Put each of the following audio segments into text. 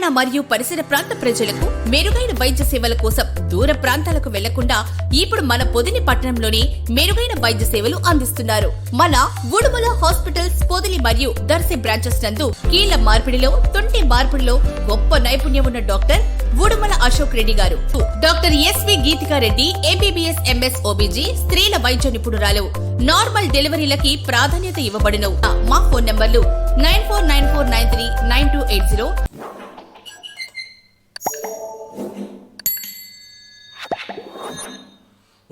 తెలంగాణ మరియు పరిసర ప్రాంత ప్రజలకు మెరుగైన వైద్య సేవల కోసం దూర ప్రాంతాలకు వెళ్ళకుండా ఇప్పుడు మన పొదిని పట్టణంలోని మెరుగైన వైద్య సేవలు అందిస్తున్నారు. మన ఉడుమల హాస్పిటల్స్ పొదిలి మరియు దర్శి బ్రాంచెస్ నందు కీళ్ళ మార్పిడిలో తొంటి మార్పిడిలో గొప్ప నైపుణ్యం ఉన్న డాక్టర్ ఉడుమల అశోక్ రెడ్డి గారు. Doctor SV Geethika Reddy MBBS MS OBG స్త్రీల వైద్య నిపుణురాలు. నార్మల్ డెలివరీలకి ప్రాధాన్యత ఇవ్వబడును మా ఫోన్ నంబర్లు nine four nine four nine three nine two eight zero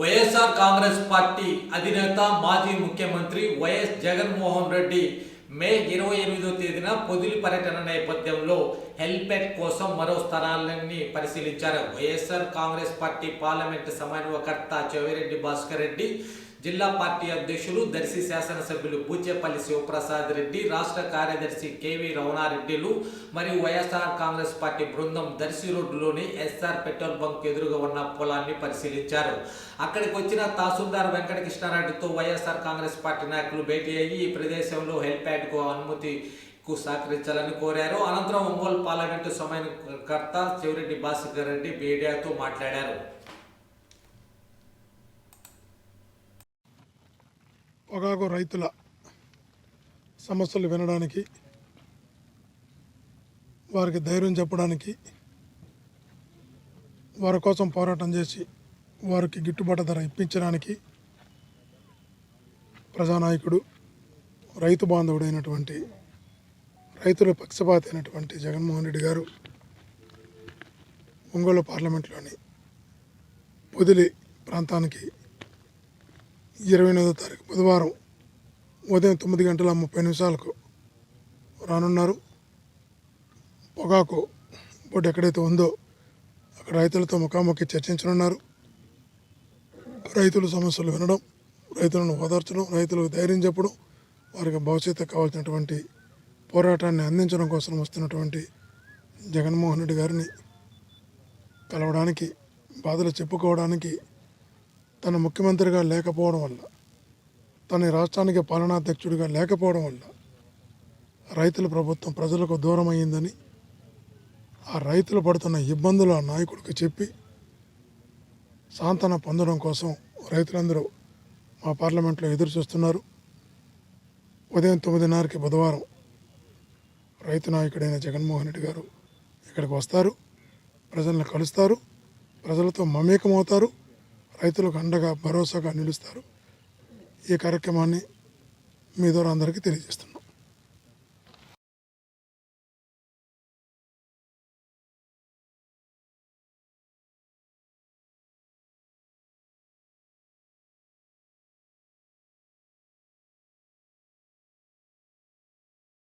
YSR Congress party అధినేత మాజీ ముఖ్యమంత్రి వైఎస్ జగన్మోహన్ రెడ్డి మే ఇరవై ఎనిమిదో తేదీన పొదిలి పర్యటన నేపథ్యంలో హెల్పెట్ కోసం మరో స్థలాలన్నీ పరిశీలించారు. వైఎస్ఆర్ కాంగ్రెస్ పార్టీ పార్లమెంటు సమన్వయకర్త చెవిరెడ్డి భాస్కర్ రెడ్డి జిల్లా పార్టీ అధ్యక్షులు దర్శి శాసనసభ్యులు బూచేపల్లి శివప్రసాద్ రెడ్డి రాష్ట్ర కార్యదర్శి కేవీ రమణారెడ్డిలు మరియు వైఎస్ఆర్ కాంగ్రెస్ పార్టీ బృందం దర్శి రోడ్డులోని ఎస్ఆర్ పెట్రోల్ బంక్ ఎదురుగా ఉన్న పొలాన్ని పరిశీలించారు. అక్కడికి వచ్చిన తహసీల్దార్ వెంకటకృష్ణారెడ్డితో వైఎస్ఆర్ కాంగ్రెస్ పార్టీ నాయకులు భేటీ అయ్యి ఈ ప్రదేశంలో హెల్ప్యాడ్కు అనుమతి కు సహకరించాలని కోరారు. అనంతరం ఒంగోలు పార్లమెంటు సమయకర్త చెవిరెడ్డి భాస్కర్ రెడ్డి మీడియాతో మాట్లాడారు. పొగాకు రైతుల సమస్యలు వినడానికి వారికి ధైర్యం చెప్పడానికి వారి కోసం పోరాటం చేసి వారికి గిట్టుబాటు ధర ఇప్పించడానికి ప్రజానాయకుడు రైతు బాంధవుడైనటువంటి రైతుల పక్షపాతి అయినటువంటి జగన్మోహన్ రెడ్డి గారు ఒంగోలు పార్లమెంట్లోని పొదిలి ప్రాంతానికి ఇరవై ఎనిమిదో తారీఖు బుధవారం ఉదయం తొమ్మిది గంటల ముప్పై నిమిషాలకు రానున్నారు. పొగాకు బోర్డు ఎక్కడైతే ఉందో అక్కడ రైతులతో ముఖాముఖి చర్చించనున్నారు. రైతుల సమస్యలు వినడం రైతులను ఓదార్చడం రైతులకు ధైర్యం చెప్పడం వారికి భవిష్యత్తు కావాల్సినటువంటి పోరాటాన్ని అందించడం కోసం వస్తున్నటువంటి జగన్మోహన్ రెడ్డి గారిని కలవడానికి బాధలు చెప్పుకోవడానికి తన ముఖ్యమంత్రిగా లేకపోవడం వల్ల తన రాష్ట్రానికి పాలనాధ్యక్షుడిగా లేకపోవడం వల్ల రైతుల ప్రభుత్వం ప్రజలకు దూరం అయ్యిందని ఆ రైతులు పడుతున్న ఇబ్బందులు ఆ నాయకుడికి చెప్పి సాంతన పొందడం కోసం రైతులందరూ మా పార్లమెంట్లో ఎదురు చూస్తున్నారు ఉదయం తొమ్మిదిన్నరకి బుధవారం రైతు నాయకుడైన జగన్మోహన్ రెడ్డి గారు ఇక్కడికి వస్తారు. ప్రజలను కలుస్తారు. ప్రజలతో మమేకమవుతారు. రైతులకు అండగా భరోసాగా నిలుస్తారు. ఈ కార్యక్రమాన్ని మీ ద్వారా అందరికీ తెలియజేస్తున్నాను.